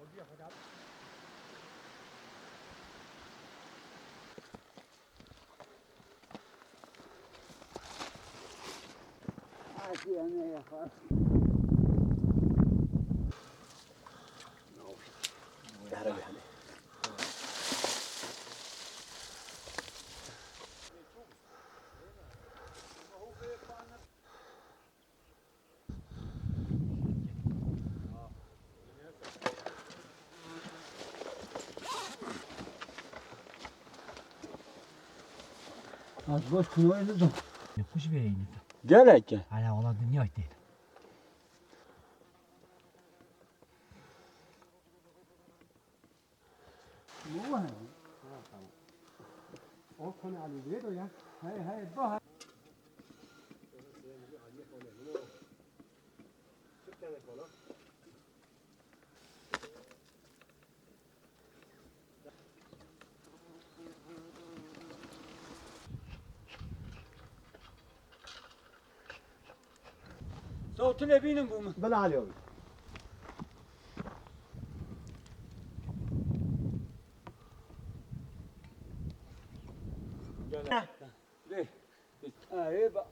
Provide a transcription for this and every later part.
我直接回家了。太甜了，好。Az boş de. Kuş vereyim. Gerek ki. Hala olan dünya değil. Bu var. O konu Ali diyor ya. Hay hay bu صوت لبين بوم بلا عليهم ليه؟ إيه بقى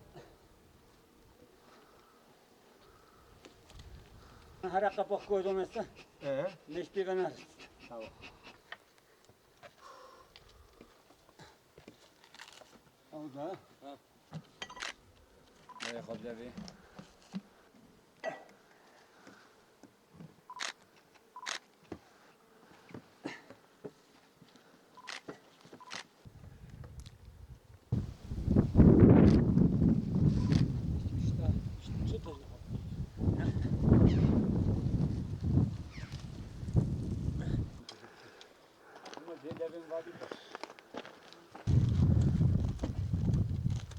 هرا قبخ كودو مسا إيه ليش بيغا ناس أو ده ها لا ياخذ لبي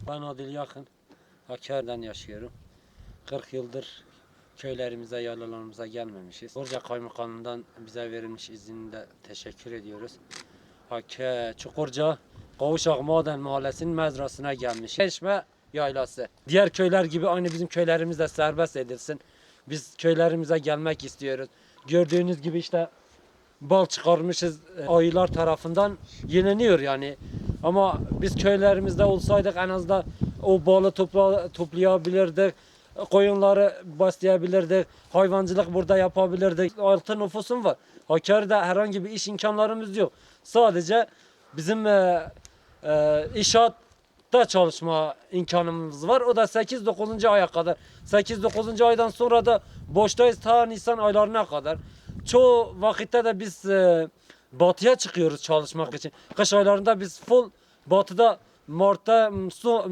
Ben Adil Yakın, Hakkari'den yaşıyorum. 40 yıldır köylerimize, yaylalarımıza gelmemişiz. Borca Kaymakamı'ndan bize verilmiş izinle teşekkür ediyoruz. Hakkari, Çukurca, Kavuşak Maden Mahallesi'nin mezrasına gelmiş. Çeşme yaylası. Diğer köyler gibi aynı bizim köylerimiz de serbest edilsin. Biz köylerimize gelmek istiyoruz. Gördüğünüz gibi işte bal çıkarmışız e, ayılar tarafından yeniliyor yani. Ama biz köylerimizde olsaydık en azından o balı topla, toplayabilirdik. Koyunları besleyebilirdik. Hayvancılık burada yapabilirdik. Altı nüfusum var. Hakkari'de herhangi bir iş imkanlarımız yok. Sadece bizim e, e, inşaatta çalışma imkanımız var. O da 8-9. aya kadar. 8-9. aydan sonra da boştayız ta Nisan aylarına kadar. Çoğu vakitte de biz e, batıya çıkıyoruz çalışmak için. Kış aylarında biz full batıda Mart'ta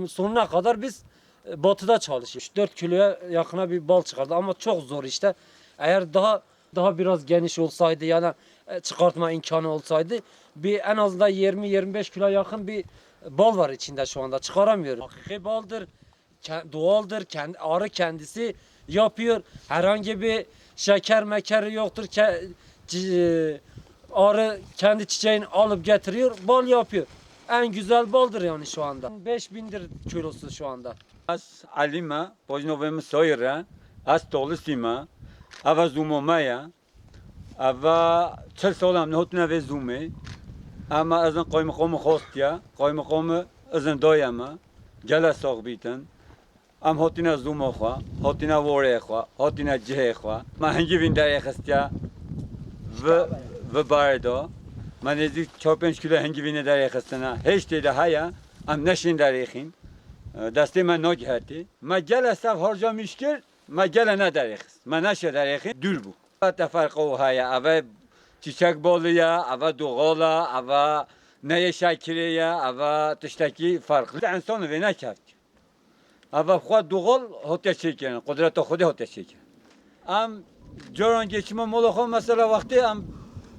sonuna kadar biz e, batıda çalışıyoruz. 4 kiloya yakına bir bal çıkardı ama çok zor işte. Eğer daha daha biraz geniş olsaydı yani e, çıkartma imkanı olsaydı bir en azından 20-25 kilo yakın bir bal var içinde şu anda çıkaramıyoruz. Hakiki baldır, doğaldır, kendi, arı kendisi yapıyor. Herhangi bir şeker meker yoktur. Ke, arı kendi çiçeğini alıp getiriyor, bal yapıyor. En güzel baldır yani şu anda. 5000'dir kilosu şu anda. Az alima, poznovem soyra, az tolisima, ava zumomaya, ava çel solam nehotuna ve zume, ama azın koymakomu hostya, koymakomu azın doyama, gela soğbitin, am hotina zumo xwa, hotina vore xwa, hotina cehe xwa, ma hangi bin der ekhtya, ve ve bardo, ma nezik 4-5 kilo hangi bin der ekhtana, hiç de haya, am neşin der ekhin, دستی من نگهتی ما گل استف هرجا میشکر ما گل نداریخ ما نشه داریخی دور بو تفرق او های اوه چیچک بالیا اوه دوغالا اوه نه شکریه اوه تشتکی فرق انسان وی نکرد اوه خود دوغال هوته چیکن قدرت خودی هوته چیکن ام جوران geçme mola خو mesela vakti am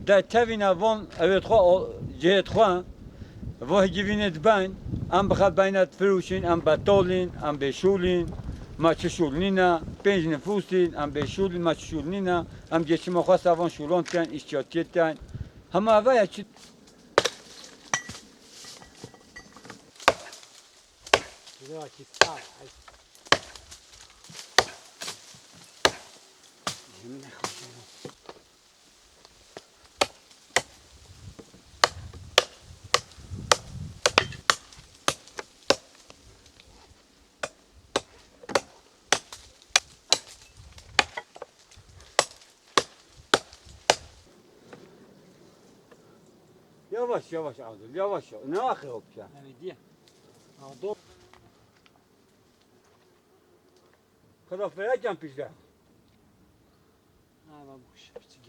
da tevina von evet خو جهت خو واه گیوینت بین ام بخواد بینت فروشین ام بطالین ام بشولین ما چه شولنینا پنج نفوسین ام بشولین ما چه شولنینا ام geçim o خواست شولان کن işçiyetiyetten همه اوه چی Yavaş yavaş Adil yavaş yavaş. Ne akı yok ya. Evet diye. Ha do. Kadar ferahken pişler. Ha ben bu kuşu piçi